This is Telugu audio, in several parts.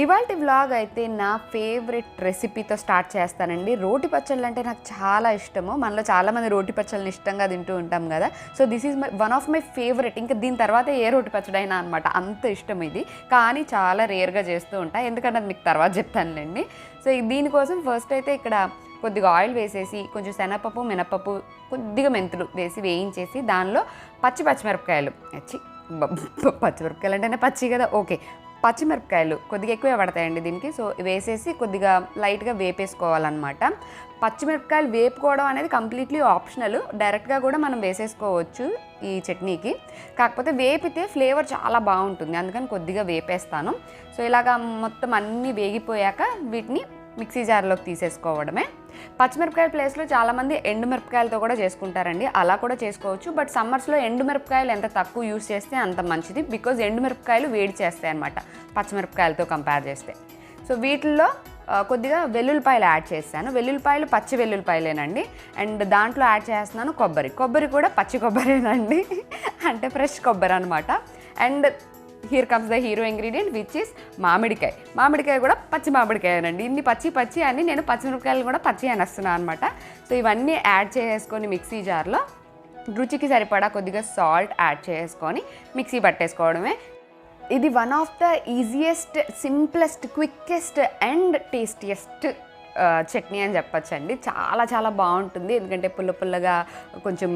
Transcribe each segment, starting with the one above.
ఇవాళ వ్లాగ్ అయితే నా ఫేవరెట్ రెసిపీతో స్టార్ట్ చేస్తానండి. రోటి పచ్చళ్ళు అంటే నాకు చాలా ఇష్టము. మనలో చాలామంది రోటి పచ్చళ్ళని ఇష్టంగా తింటూ ఉంటాం కదా. So this is my one of my favourite ఇంకా దీని తర్వాత ఏ రోటి పచ్చడి అయినా అనమాట అంత ఇష్టం ఇది. కానీ చాలా రేర్గా చేస్తూ ఉంటాను ఎందుకంటే అది మీకు తర్వాత చెప్తానులేండి. సో దీనికోసం ఫస్ట్ అయితే ఇక్కడ కొద్దిగా ఆయిల్ వేసేసి కొంచెం శనగపప్పు మినపప్పు కొద్దిగా మెంతులు వేసి వేయించేసి దానిలో పచ్చి పచ్చిమిరపకాయలు. వచ్చి పచ్చిమిరపకాయలు అంటేనే పచ్చి కదా. ఓకే పచ్చిమిరపకాయలు కొద్దిగా ఎక్కువే పడతాయండి దీనికి. సో వేసేసి కొద్దిగా లైట్గా వేపేసుకోవాలన్నమాట. పచ్చిమిరపకాయలు వేపుకోవడం అనేది కంప్లీట్లీ ఆప్షనల్. డైరెక్ట్గా కూడా మనం వేసేసుకోవచ్చు ఈ చట్నీకి. కాకపోతే వేపితే ఫ్లేవర్ చాలా బాగుంటుంది. అందుకని కొద్దిగా వేపేస్తాను. సో ఇలాగా మొత్తం అన్నీ వేగిపోయాక వీటిని మిక్సీ జార్లోకి తీసేసుకోవడమే. పచ్చిమిరపకాయల ప్లేస్లో చాలామంది ఎండుమిరపకాయలతో కూడా చేసుకుంటారండి. అలా కూడా చేసుకోవచ్చు. బట్ సమ్మర్స్లో ఎండుమిరపకాయలు ఎంత తక్కువ యూస్ చేస్తే అంత మంచిది. బికాజ్ ఎండుమిరపకాయలు వేడి చేస్తాయి అనమాట పచ్చిమిరపకాయలతో కంపేర్ చేస్తే. సో వీటిల్లో కొద్దిగా వెల్లుల్లిపాయలు యాడ్ చేశాను వెల్లుల్లిపాయలు పచ్చి వెల్లుల్లిపాయలేనండి. అండ్ దాంట్లో యాడ్ చేస్తున్నాను కొబ్బరి. కొబ్బరి కూడా పచ్చి కొబ్బరేనండి. అంటే ఫ్రెష్ కొబ్బరి అనమాట and here comes the hero ingredient which is మామిడికాయ. మామిడికాయ కూడా పచ్చి మామిడికాయనండి. ఇన్ని పచ్చి పచ్చి అని నేను పచ్చిమిరపకాయలు కూడా పచ్చి అని వస్తున్నాను అనమాట సో ఇవన్నీ యాడ్ చేసుకొని మిక్సీ జార్లో రుచికి సరిపడా కొద్దిగా సాల్ట్ యాడ్ చేసుకొని మిక్సీ పట్టేసుకోవడమే. ఇది one of the easiest simplest quickest and tastiest chutney అని చెప్పచ్చండి. చాలా చాలా బాగుంటుంది. ఎందుకంటే పుల్ల పుల్లగా కొంచెం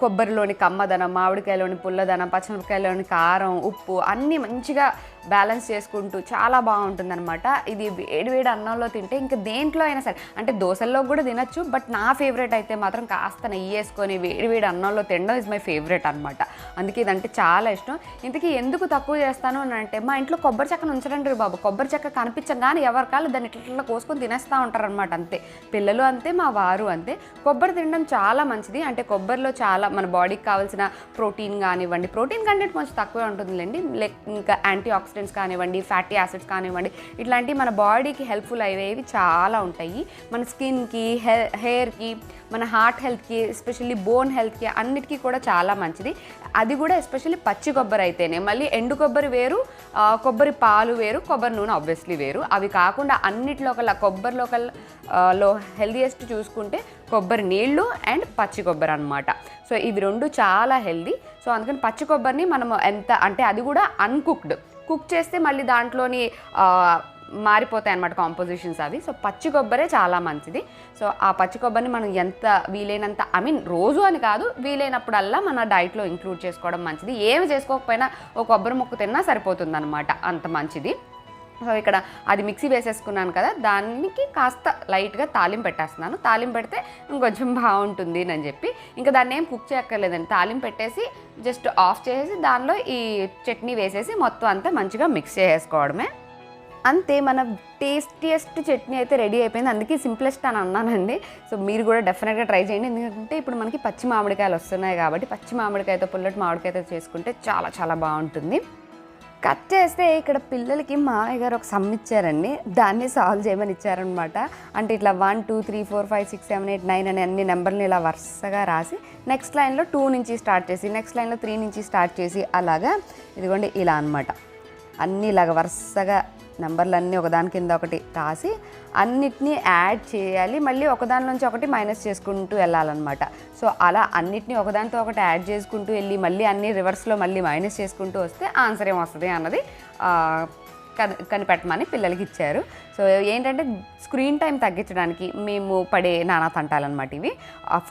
కొబ్బరిలోని కమ్మదనం మామిడికాయలోని పుల్లదనం పచ్చిమిరపకాయలోని కారం ఉప్పు అన్నీ మంచిగా బ్యాలెన్స్ చేసుకుంటూ చాలా బాగుంటుందన్నమాట. ఇది వేడి వేడి అన్నంలో తింటే ఇంకా దేంట్లో అయినా సరే అంటే దోశల్లో కూడా తినచ్చు బట్ నా ఫేవరెట్ అయితే మాత్రం కాస్త నెయ్యి వేసుకొని వేడి వేడి అన్నంలో తినడం ఇస్ మై ఫేవరెట్ అనమాట అందుకే ఇదంటే చాలా ఇష్టం. ఇంతకీ ఎందుకు తక్కువ చేస్తాను అని అంటే మా ఇంట్లో కొబ్బరి చెక్కను ఉంచడండి బాబు. కొబ్బరి చెక్క కనిపించగానే ఎవరికాళ్ళు దాన్ని ఇట్లా ఇట్లా కోసుకొని తినేస్తూ ఉంటారనమాట అంతే. పిల్లలు అంతే మా వారు అంతే. కొబ్బరి తినడం చాలా మంచిది. అంటే కొబ్బరిలో చాలా మన బాడీకి కావాల్సిన ప్రోటీన్ కానివ్వండి ప్రోటీన్ కంటెంట్ కొంచెం తక్కువే ఉంటుందిలేండి. లైక్ ఇంకా యాంటీ ఆక్సిడెంట్స్ కానివ్వండి ఫ్యాటీ యాసిడ్స్ కానివ్వండి ఇట్లాంటివి మన బాడీకి హెల్ప్ఫుల్ అయ్యేవి చాలా ఉంటాయి. మన స్కిన్కి హె హెయిర్కి మన హార్ట్ హెల్త్కి ఎస్పెషల్లీ బోన్ హెల్త్కి అన్నిటికీ కూడా చాలా మంచిది. అది కూడా ఎస్పెషల్లీ పచ్చి కొబ్బరి అయితేనే. మళ్ళీ ఎండు కొబ్బరి వేరు కొబ్బరి పాలు వేరు కొబ్బరి నూనె ఆబ్వియస్లీ వేరు. అవి కాకుండా అన్నిటిలో కల్లా కొబ్బరిలో కల్లా లో హెల్దీయెస్ట్ చూసుకుంటే కొబ్బరి నీళ్ళు అండ్ పచ్చి కొబ్బరి అనమాట సో ఇవి రెండు చాలా హెల్దీ సో అందుకని పచ్చి కొబ్బరిని మనం ఎంత అంటే అది కూడా అన్కుక్డ్ కుక్ చేస్తే మళ్ళీ దాంట్లోని మారిపోతాయి అన్నమాట కాంపోజిషన్స్ అవి. సో పచ్చి కొబ్బరే చాలా మంచిది. సో ఆ పచ్చి కొబ్బరిని మనం ఎంత వీలైనంత ఐ మీన్ రోజు అని కాదు వీలైనప్పుడల్లా మన డైట్లో ఇంక్లూడ్ చేసుకోవడం మంచిది. ఏమి చేసుకోకపోయినా ఒక కొబ్బరి ముక్క తిన్నా సరిపోతుంది అంత మంచిది. సో ఇక్కడ అది మిక్సీ వేసేసుకున్నాను కదా దానికి కాస్త లైట్గా తాలింపు పెట్టేస్తున్నాను. తాలింపు పెడితే ఇంకొంచెం బాగుంటుంది అని చెప్పి. ఇంకా దాన్ని ఏం కుక్ చేయక్కర్లేదండి. తాలింపు పెట్టేసి జస్ట్ ఆఫ్ చేసేసి దానిలో ఈ చట్నీ వేసేసి మొత్తం అంతా మంచిగా మిక్స్ చేసుకోవడమే అంతే మన టేస్టియస్ట్ చట్నీ అయితే రెడీ అయిపోయింది. అందుకే సింప్లెస్ట్ అని అన్నానండి. సో మీరు కూడా డెఫినెట్గా ట్రై చేయండి. ఎందుకంటే ఇప్పుడు మనకి పచ్చి మామిడికాయలు వస్తున్నాయి కాబట్టి పచ్చి మామిడికాయతో పుల్లటి మామిడికాయతో చేసుకుంటే చాలా చాలా బాగుంటుంది. కట్ చేస్తే ఇక్కడ పిల్లలకి మామయ్య గారు ఒక సమ్ ఇచ్చారండి. దాన్ని సాల్వ్ చేయమని ఇచ్చారనమాట అంటే ఇట్లా one two three four five six seven eight nine అని అన్ని నెంబర్ని ఇలా వరుసగా రాసి నెక్స్ట్ లైన్లో టూ నుంచి స్టార్ట్ చేసి నెక్స్ట్ లైన్లో త్రీ నుంచి స్టార్ట్ చేసి అలాగా ఇదిగోండి ఇలా అనమాట అన్నీ ఇలాగ వరుసగా నెంబర్లన్నీ ఒకదాని కింద ఒకటి రాసి అన్నిటినీ యాడ్ చేయాలి. మళ్ళీ ఒకదాని నుంచి ఒకటి మైనస్ చేసుకుంటూ వెళ్ళాలన్నమాట. సో అలా అన్నిటినీ ఒకదానితో ఒకటి యాడ్ చేసుకుంటూ వెళ్ళి మళ్ళీ అన్ని రివర్స్లో మళ్ళీ మైనస్ చేసుకుంటూ వస్తే ఆన్సర్ ఏమొస్తుంది అన్నది కనిపెట్టమని పిల్లలకి ఇచ్చారు. సో ఏంటంటే స్క్రీన్ టైం తగ్గించడానికి మేము పడే నానా తంటాలన్నమాట ఇవి.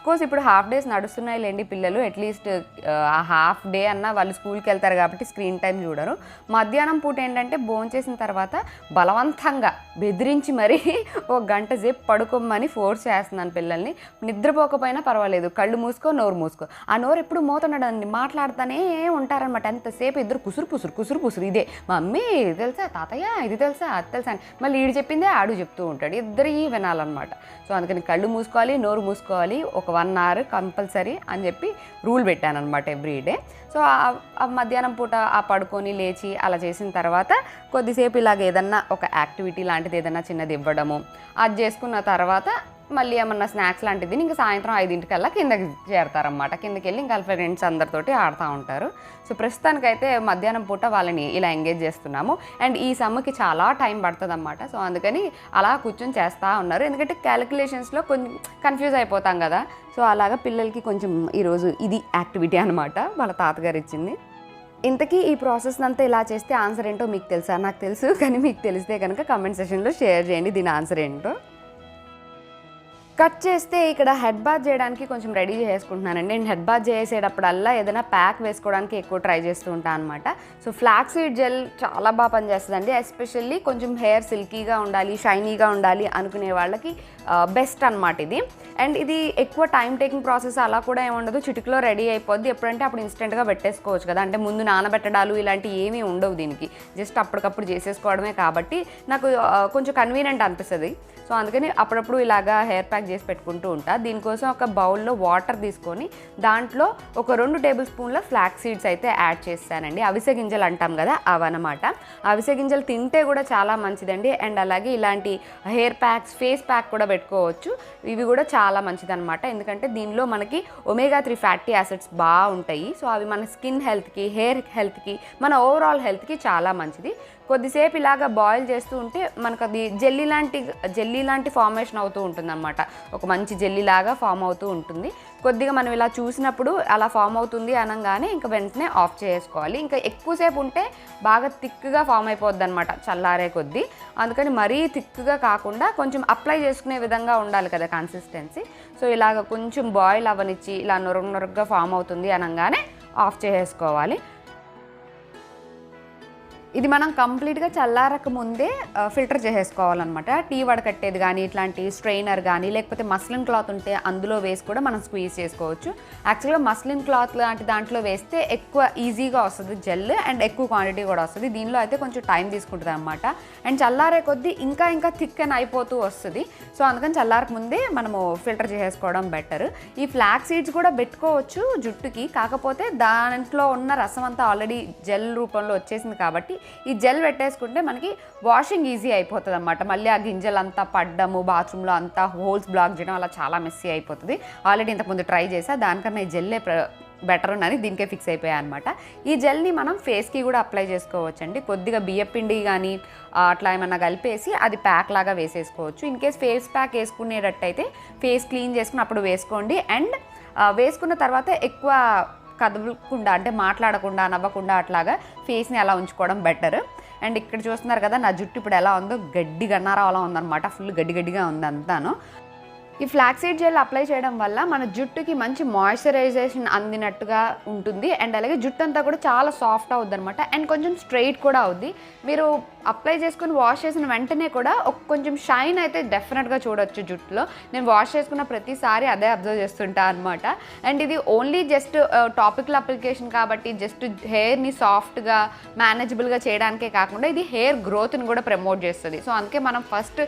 కోర్స్ ఇప్పుడు హాఫ్ డేస్ నడుస్తున్నాయి లేండి పిల్లలు. అట్లీస్ట్ ఆ హాఫ్ డే అన్న వాళ్ళు స్కూల్కి వెళ్తారు కాబట్టి స్క్రీన్ టైం చూడరు. మధ్యాహ్నం పూట ఏంటంటే భోజనం చేసిన తర్వాత బలవంతంగా బెదిరించి మరీ ఒక గంట సేపు పడుకోమని ఫోర్స్ చేస్తున్నాను పిల్లల్ని. నిద్రపోకపోయినా పర్వాలేదు. కళ్ళు మూసుకో నోరు మూసుకో. ఆ నోరు ఎప్పుడు మోతుండడండి మాట్లాడుతూనే ఉంటారనమాట ఎంతసేపు ఇద్దరు కుసురు పుసురు కుసురు పుసురు ఇదే మమ్మీ ఇది తెలుసా? తాతయ్య ఇది తెలుసా? అది తెలుసా? అని. మళ్ళీ చెప్పిందే ఆడు చెప్తూ ఉంటాడు. ఇద్దరి వినాలన్నమాట. సో అందుకని కళ్ళు మూసుకోవాలి నోరు మూసుకోవాలి ఒక వన్ అవర్ కంపల్సరీ అని చెప్పి రూల్ పెట్టాను అనమాట ఎవ్రీ డే. సో ఆ- ఆ మధ్యాహ్నం పూట ఆ పడుకొని లేచి అలా చేసిన తర్వాత కొద్దిసేపు ఇలాగ ఏదన్నా ఒక యాక్టివిటీ లాంటిది ఏదన్నా చిన్నది ఇవ్వడము అది చేసుకున్న తర్వాత మళ్ళీ ఏమన్నా స్నాక్స్ లాంటిది ఇంకా సాయంత్రం ఐదింటికల్లా కిందకి చేరతారనమాట కిందకి వెళ్ళి ఇంకా ఫ్రెండ్స్ అందరితోటి ఆడుతూ ఉంటారు. సో ప్రస్తుతానికైతే మధ్యాహ్నం పూట వాళ్ళని ఇలా ఎంగేజ్ చేస్తున్నాము. అండ్ ఈ సమ్మకి చాలా టైం పడుతుంది అనమాట సో అందుకని అలా కూర్చొని చేస్తూ ఉన్నారు. ఎందుకంటే క్యాలిక్యులేషన్స్లో కొంచెం కన్ఫ్యూజ్ అయిపోతాం కదా. సో అలాగా పిల్లలకి కొంచెం ఈరోజు ఇది యాక్టివిటీ అనమాట వాళ్ళ తాతగారు ఇచ్చింది. ఇంతకీ ఈ ప్రాసెస్ అంతా ఇలా చేస్తే ఆన్సర్ ఏంటో మీకు తెలుసా? నాకు తెలుసు కానీ మీకు తెలిస్తే కనుక కమెంట్ సెషన్లో షేర్ చేయండి. దీని ఆన్సర్ ఏంటో? కట్ చేస్తే ఇక్కడ హెడ్ బాత్ చేయడానికి కొంచెం రెడీ చేసుకుంటున్నానండి నేను హెడ్ బాత్ చేసేటప్పుడల్లా ఏదైనా ప్యాక్ వేసుకోవడానికి ఎక్కువ ట్రై చేస్తూ ఉంటాను అనమాట సో ఫ్లాక్ సీడ్ జెల్ చాలా బాగా పనిచేస్తుందండి. ఎస్పెషల్లీ కొంచెం హెయిర్ సిల్కీగా ఉండాలి షైనీగా ఉండాలి అనుకునే వాళ్ళకి బెస్ట్ అనమాట ఇది. అండ్ ఇది ఎక్కువ టైం టేకింగ్ ప్రాసెస్ అలా కూడా ఏముండదు చిటికలో రెడీ అయిపోద్ది. ఎప్పుడంటే అప్పుడు ఇన్స్టెంట్గా పెట్టేసుకోవచ్చు కదా. అంటే ముందు నానబెట్టడాలు ఇలాంటివి ఏమీ ఉండవు దీనికి. జస్ట్ అప్పటికప్పుడు చేసేసుకోవడమే కాబట్టి నాకు కొంచెం కన్వీనియంట్ అనిపిస్తుంది. సో అందుకని అప్పుడప్పుడు ఇలాగా హెయిర్ ప్యాక్ చేసి పెట్టుకుంటూ ఉంటా. దీనికోసం ఒక బౌల్లో వాటర్ తీసుకొని దాంట్లో ఒక రెండు టేబుల్ స్పూన్ల ఫ్లాక్ సీడ్స్ అయితే యాడ్ చేస్తానండి. అవిసె గింజలు అంటాం కదా అవన్నమాట. అవిసె గింజలు తింటే కూడా చాలా మంచిదండి. అండ్ అలాగే ఇలాంటి హెయిర్ ప్యాక్స్ ఫేస్ ప్యాక్ కూడా పెట్టుకోవచ్చు. ఇవి కూడా చాలా మంచిదన్నమాట. ఎందుకంటే దీనిలో మనకి ఒమేగా త్రీ ఫ్యాటీ యాసిడ్స్ బాగుంటాయి. సో అవి మన స్కిన్ హెల్త్కి హెయిర్ హెల్త్కి మన ఓవరాల్ హెల్త్కి చాలా మంచిది. కొద్దిసేపు ఇలాగ బాయిల్ చేస్తూ ఉంటే మనకు అది జెల్లీ లాంటి జెల్లీ లాంటి ఫార్మేషన్ అవుతూ ఉంటుంది అనమాట ఒక మంచి జెల్లీ లాగా ఫామ్ అవుతూ ఉంటుంది. కొద్దిగా మనం ఇలా చూసినప్పుడు అలా ఫామ్ అవుతుంది అనగానే ఇంకా వెంటనే ఆఫ్ చేసుకోవాలి. ఇంకా ఎక్కువసేపు ఉంటే బాగా థిక్గా ఫామ్ అయిపోద్ది అనమాట చల్లారే కొద్దీ. అందుకని మరీ థిక్గా కాకుండా కొంచెం అప్లై చేసుకునే విధంగా ఉండాలి కదా కన్సిస్టెన్సీ సో ఇలాగ కొంచెం బాయిల్ అవ్వనిచ్చి ఇలా నొరుగు నొరుగ్గా ఫామ్ అవుతుంది అనగానే ఆఫ్ చేసుకోవాలి. ఇది మనం కంప్లీట్గా చల్లారక ముందే ఫిల్టర్ చేసేసుకోవాలన్నమాట. టీ వడకట్టేది కానీ ఇట్లాంటి స్ట్రైనర్ కానీ లేకపోతే మస్లిన్ క్లాత్ ఉంటే అందులో వేసి కూడా మనం స్క్వీజ్ చేసుకోవచ్చు. యాక్చువల్గా మస్లిన్ క్లాత్ లాంటి దాంట్లో వేస్తే ఎక్కువ ఈజీగా వస్తుంది జెల్ అండ్ ఎక్కువ క్వాంటిటీ కూడా వస్తుంది. దీనిలో అయితే కొంచెం టైం తీసుకుంటుంది అనమాట అండ్ చల్లారే కొద్దీ ఇంకా ఇంకా థిక్ అని అయిపోతూ వస్తుంది. సో అందుకని చల్లారక ముందే మనము ఫిల్టర్ చేసేసుకోవడం బెటర్. ఈ ఫ్లాక్ సీడ్స్ కూడా పెట్టుకోవచ్చు జుట్టుకి. కాకపోతే దాంట్లో ఉన్న రసం అంతా ఆల్రెడీ జెల్ రూపంలో వచ్చేసింది కాబట్టి ఈ జెల్ పెట్టేసుకుంటే మనకి వాషింగ్ ఈజీ అయిపోతుంది అనమాట మళ్ళీ ఆ గింజలు అంతా పడ్డము బాత్రూంలో అంతా హోల్స్ బ్లాక్ చేయడం అలా చాలా మెస్సీ అయిపోతుంది. ఆల్రెడీ ఇంతకుముందు ట్రై చేసా దానికన్నా ఈ జెల్లే బెటర్ అని దీనికే ఫిక్స్ అయిపోయాయి అనమాట ఈ జెల్ని మనం ఫేస్కి కూడా అప్లై చేసుకోవచ్చండి. కొద్దిగా బియ్యపిండి కానీ అట్లా ఏమన్నా కలిపేసి అది ప్యాక్ లాగా వేసేసుకోవచ్చు. ఇన్ కేస్ ఫేస్ ప్యాక్ వేసుకునేటట్టయితే ఫేస్ క్లీన్ చేసుకుని అప్పుడు వేసుకోండి. అండ్ వేసుకున్న తర్వాత ఎక్కువ కదలకుండా అంటే మాట్లాడకుండా నవ్వకుండా అట్లాగా ఫేస్ని అలా ఉంచుకోవడం బెటర్ అండ్ ఇక్కడ చూస్తున్నారు కదా నా జుట్టు ఇప్పుడు ఎలా ఉందో గడ్డి గన్నారా అలా ఉందన్నమాట. ఫుల్ గడ్డి గడ్డిగా ఉంది అంతాను. ఈ ఫ్లాక్సీడ్ జెల్ అప్లై చేయడం వల్ల మన జుట్టుకి మంచి మాయిశ్చరైజేషన్ అందినట్టుగా ఉంటుంది. అండ్ అలాగే జుట్టు అంతా కూడా చాలా సాఫ్ట్ అవుద్ది అనమాట అండ్ కొంచెం స్ట్రైట్ కూడా అవుద్ది. మీరు అప్లై చేసుకుని వాష్ చేసిన వెంటనే కూడా ఒక కొంచెం షైన్ అయితే డెఫినెట్గా చూడొచ్చు జుట్టులో. నేను వాష్ చేసుకున్న ప్రతిసారి అదే అబ్జర్వ్ చేస్తుంటా అనమాట అండ్ ఇది ఓన్లీ జస్ట్ టాపికల్ అప్లికేషన్ కాబట్టి జస్ట్ హెయిర్ని సాఫ్ట్గా మేనేజబుల్గా చేయడానికే కాకుండా ఇది హెయిర్ గ్రోత్ని కూడా ప్రమోట్ చేస్తుంది. సో అందుకే మనం ఫస్ట్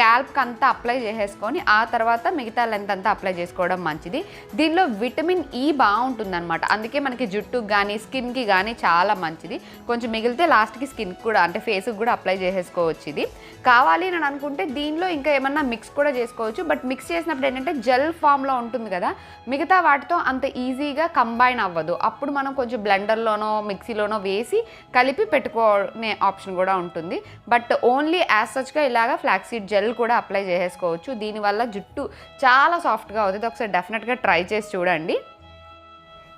స్కాల్ప్కి అంతా అప్లై చేసేసుకొని ఆ తర్వాత మిగతా లెంత్ అంతా అప్లై చేసుకోవడం మంచిది. దీనిలో విటమిన్ e ఈ బాగుంటుంది అనమాట అందుకే మనకి జుట్టుకు కానీ స్కిన్కి కానీ చాలా మంచిది. కొంచెం మిగిలితే లాస్ట్కి స్కిన్కి కూడా అంటే ఫేస్కి కూడా అప్లై చేసేసుకోవచ్చు ఇది. కావాలి అని అనుకుంటే దీనిలో ఇంకా ఏమన్నా మిక్స్ కూడా చేసుకోవచ్చు. బట్ మిక్స్ చేసినప్పుడు ఏంటంటే జెల్ ఫామ్లో ఉంటుంది కదా మిగతా వాటితో అంత ఈజీగా కంబైన్ అవ్వదు. అప్పుడు మనం కొంచెం బ్లెండర్లోనో మిక్సీలోనో వేసి కలిపి పెట్టుకోనే ఆప్షన్ కూడా ఉంటుంది. బట్ ఓన్లీ యాజ్ సచ్గా ఇలాగా ఫ్లాక్సీడ్ జెల్ కూడా అప్లై చేసేసుకోవచ్చు. దీనివల్ల జుట్టు చాలా సాఫ్ట్గా అవుతుంది. ఒకసారి డెఫినెట్గా ట్రై చేసి చూడండి.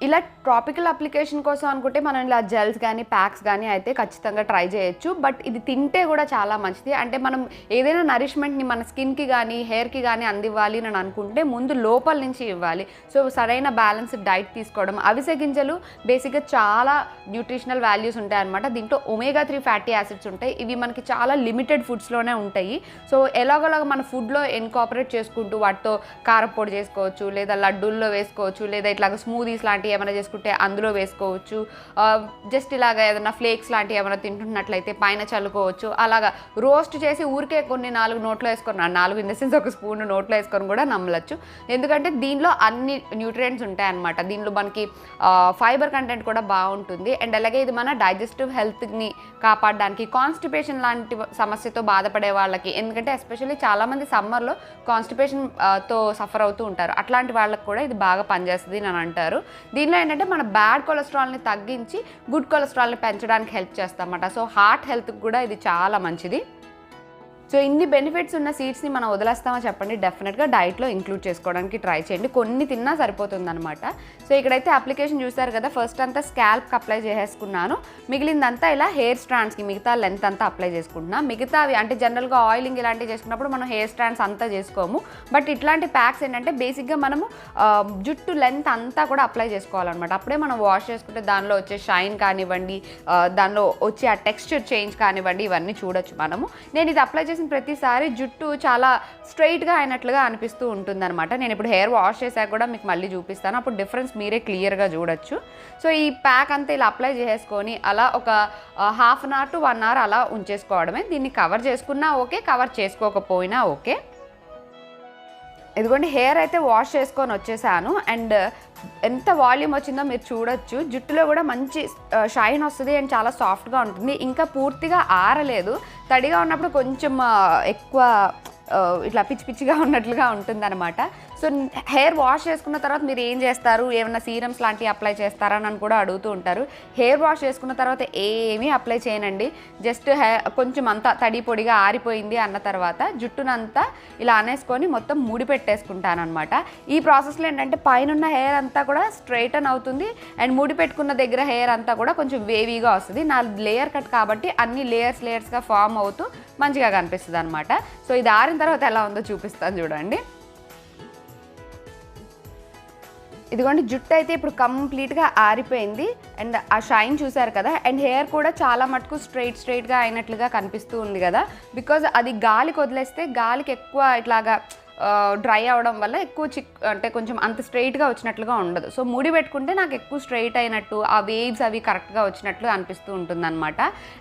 ఇలా ట్రాపికల్ అప్లికేషన్ కోసం అనుకుంటే మనం ఇలా జెల్స్ కానీ ప్యాక్స్ కానీ అయితే ఖచ్చితంగా ట్రై చేయొచ్చు. బట్ ఇది తింటే కూడా చాలా మంచిది. అంటే మనం ఏదైనా నరిష్మెంట్ని మన స్కిన్కి కానీ హెయిర్కి కానీ అందివ్వాలి అని అనుకుంటే ముందు లోపల నుంచి ఇవ్వాలి. సో సరైన బ్యాలెన్స్ డైట్ తీసుకోవడం. అవిసె గింజలు బేసిక్గా చాలా న్యూట్రిషనల్ వాల్యూస్ ఉంటాయన్నమాట దీంట్లో ఒమేగా త్రీ ఫ్యాటీ యాసిడ్స్ ఉంటాయి. ఇవి మనకి చాలా లిమిటెడ్ ఫుడ్స్లోనే ఉంటాయి. సో ఎలాగోలాగ మన ఫుడ్లో ఇన్కాపరేట్ చేసుకుంటూ వాటితో కారపొడి చేసుకోవచ్చు లేదా లడ్డూల్లో వేసుకోవచ్చు లేదా ఇట్లాగ స్మూదీస్ లాంటి ఏమైనా చేసుకుంటే అందులో వేసుకోవచ్చు. జస్ట్ ఇలాగ ఏదైనా ఫ్లేక్స్ లాంటివి ఏమైనా తింటున్నట్లయితే పైన చల్లుకోవచ్చు. అలాగా రోస్ట్ చేసి ఊరికే కొన్ని నాలుగు నోట్లో వేసుకొని నాలుగు ఇన్ ద సెన్స్ ఒక స్పూన్ నోట్లో వేసుకొని కూడా నమ్మలచ్చు. ఎందుకంటే దీనిలో అన్ని న్యూట్రియంట్స్ ఉంటాయన్నమాట. దీనిలో మనకి ఫైబర్ కంటెంట్ కూడా బాగుంటుంది. అండ్ అలాగే ఇది మన డైజెస్టివ్ హెల్త్ని కాపాడడానికి కాన్స్టిపేషన్ లాంటి సమస్యతో బాధపడే వాళ్ళకి ఎందుకంటే ఎస్పెషల్లీ చాలామంది సమ్మర్లో కాన్స్టిపేషన్తో సఫర్ అవుతూ ఉంటారు. అట్లాంటి వాళ్ళకి కూడా ఇది బాగా పనిచేస్తుంది అని అంటారు. దీనిలో ఏంటంటే మన బ్యాడ్ కొలెస్ట్రాల్ని తగ్గించి గుడ్ కొలెస్ట్రాల్ని పెంచడానికి హెల్ప్ చేస్తామన్నమాట సో హార్ట్ హెల్త్కి కూడా ఇది చాలా మంచిది. సో ఇన్ని బెనిఫిట్స్ ఉన్న సీడ్స్ని మనం వదిలేస్తామో చెప్పండి. డెఫినెట్గా డైట్లో ఇంక్లూడ్ చేసుకోవడానికి ట్రై చేయండి. కొన్ని తిన్నా సరిపోతుందన్నమాట. సో ఇక్కడైతే అప్లికేషన్ చూసారు కదా ఫస్ట్ అంతా స్కాల్ప్కి అప్లై చేసేసుకున్నాను. మిగిలిందంతా ఇలా హెయిర్ స్ట్రాండ్స్కి మిగతా లెంత్ అంతా అప్లై చేసుకుంటున్నా. మిగతావి అంటే జనరల్గా ఆయిలింగ్ ఇలాంటివి చేసుకున్నప్పుడు మనం హెయిర్ స్ట్రాండ్స్ అంతా చేసుకోము. బట్ ఇట్లాంటి ప్యాక్స్ ఏంటంటే బేసిక్గా మనము జుట్టు లెంత్ అంతా కూడా అప్లై చేసుకోవాలన్నమాట. అప్పుడే మనం వాష్ చేసుకుంటే దానిలో వచ్చే షైన్ కానివ్వండి దానిలో వచ్చే ఆ టెక్స్చర్ చేంజ్ కానివ్వండి ఇవన్నీ చూడొచ్చు మనము. నేను ఇది అప్లై చేసిన ప్రతిసారి జుట్టు చాలా స్ట్రైట్గా అయినట్లుగా అనిపిస్తూ ఉంటుందన్నమాట. నేను ఇప్పుడు హెయిర్ వాష్ చేశాక కూడా మీకు మళ్ళీ చూపిస్తాను. అప్పుడు డిఫరెన్స్ మీరే క్లియర్గా చూడొచ్చు. సో ఈ ప్యాక్ అంతా ఇలా అప్లై చేసుకొని అలా ఒక half an hour to one hour అలా ఉంచేసుకోవడమే. దీన్ని కవర్ చేసుకున్నా ఓకే కవర్ చేసుకోకపోయినా ఓకే. ఇదిగోండి హెయిర్ అయితే వాష్ చేసుకొని వచ్చేసాను. అండ్ ఎంత వాల్యూమ్ వచ్చిందో మీరు చూడొచ్చు. జుట్టులో కూడా మంచి షైన్ వస్తుంది అండ్ చాలా సాఫ్ట్గా ఉంటుంది. ఇంకా పూర్తిగా ఆరలేదు. తడిగా ఉన్నప్పుడు కొంచెం ఎక్కువ ఇట్లా పిచ్చి పిచ్చిగా ఉన్నట్లుగా ఉంటుందన్నమాట. సో హెయిర్ వాష్ చేసుకున్న తర్వాత మీరు ఏం చేస్తారు? ఏమైనా సీరమ్స్ లాంటివి అప్లై చేస్తారా? అని కూడా అడుగుతూ ఉంటారు. హెయిర్ వాష్ చేసుకున్న తర్వాత ఏమీ అప్లై చేయనండి. జస్ట్ హెయిర్ కొంచెం అంతా తడి పొడిగా ఆరిపోయింది అన్న తర్వాత జుట్టునంతా ఇలా అనేసుకొని మొత్తం ముడి పెట్టేసుకుంటానమాట ఈ ప్రాసెస్లో ఏంటంటే పైన హెయిర్ అంతా కూడా స్ట్రైటన్ అవుతుంది. అండ్ ముడి పెట్టుకున్న దగ్గర హెయిర్ అంతా కూడా కొంచెం వేవీగా వస్తుంది. నా లేయర్ కట్ కాబట్టి అన్ని లేయర్స్ లేయర్స్గా ఫామ్ అవుతూ మంచిగా కనిపిస్తుంది అనమాట సో ఇది ఆరిన తర్వాత ఎలా ఉందో చూపిస్తాను చూడండి. ఇదిగోండి జుట్టు అయితే ఇప్పుడు కంప్లీట్గా ఆరిపోయింది. అండ్ ఆ షైన్ చూసారు కదా అండ్ హెయిర్ కూడా చాలా మటుకు స్ట్రైట్ స్ట్రైట్గా అయినట్లుగా కనిపిస్తూ ఉంది కదా. బికాజ్ అది గాలికి వదిలేస్తే గాలికి ఎక్కువ ఇట్లాగా డ్రై అవడం వల్ల ఎక్కువ చిక్ అంటే కొంచెం అంత స్ట్రైట్గా వచ్చినట్లుగా ఉండదు. సో ముడి పెట్టుకుంటే నాకు ఎక్కువ స్ట్రైట్ అయినట్టు ఆ వేవ్స్ అవి కరెక్ట్గా వచ్చినట్లు అనిపిస్తూ ఉంటుంది అనమాట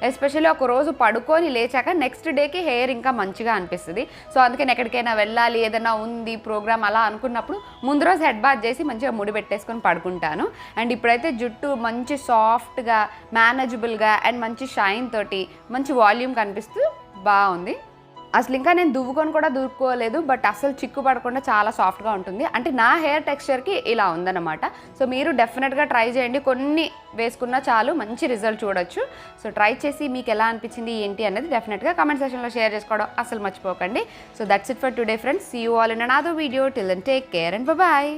ఎస్పెషల్లీ ఒక రోజు పడుకొని లేచాక నెక్స్ట్ డేకి హెయిర్ ఇంకా మంచిగా అనిపిస్తుంది. సో అందుకని ఎక్కడికైనా వెళ్ళాలి ఏదైనా ఉంది ప్రోగ్రామ్ అలా అనుకున్నప్పుడు ముందు రోజు హెడ్ బాత్ చేసి మంచిగా ముడి పెట్టేసుకొని పడుకుంటాను. అండ్ ఇప్పుడైతే జుట్టు మంచి సాఫ్ట్గా మేనేజబుల్గా అండ్ మంచి షైన్ తోటి మంచి వాల్యూమ్ కనిపిస్తూ బాగుంది. అసలు ఇంకా నేను దువ్వుకొని కూడా దువ్వుకోలేదు బట్ అసలు చిక్కు పడకుండా చాలా సాఫ్ట్గా ఉంటుంది. అంటే నా హెయిర్ టెక్స్చర్కి ఇలా ఉందన్నమాట. సో మీరు డెఫినెట్గా ట్రై చేయండి. కొన్ని వేసుకున్నా చాలు మంచి రిజల్ట్ చూడొచ్చు. సో ట్రై చేసి మీకు ఎలా అనిపించింది ఏంటి అనేది డెఫినెట్గా కమెంట్ సెక్షన్లో షేర్ చేసుకోవడం అసలు మర్చిపోకండి. So that's it for today friends see you all in another video till and take care and bye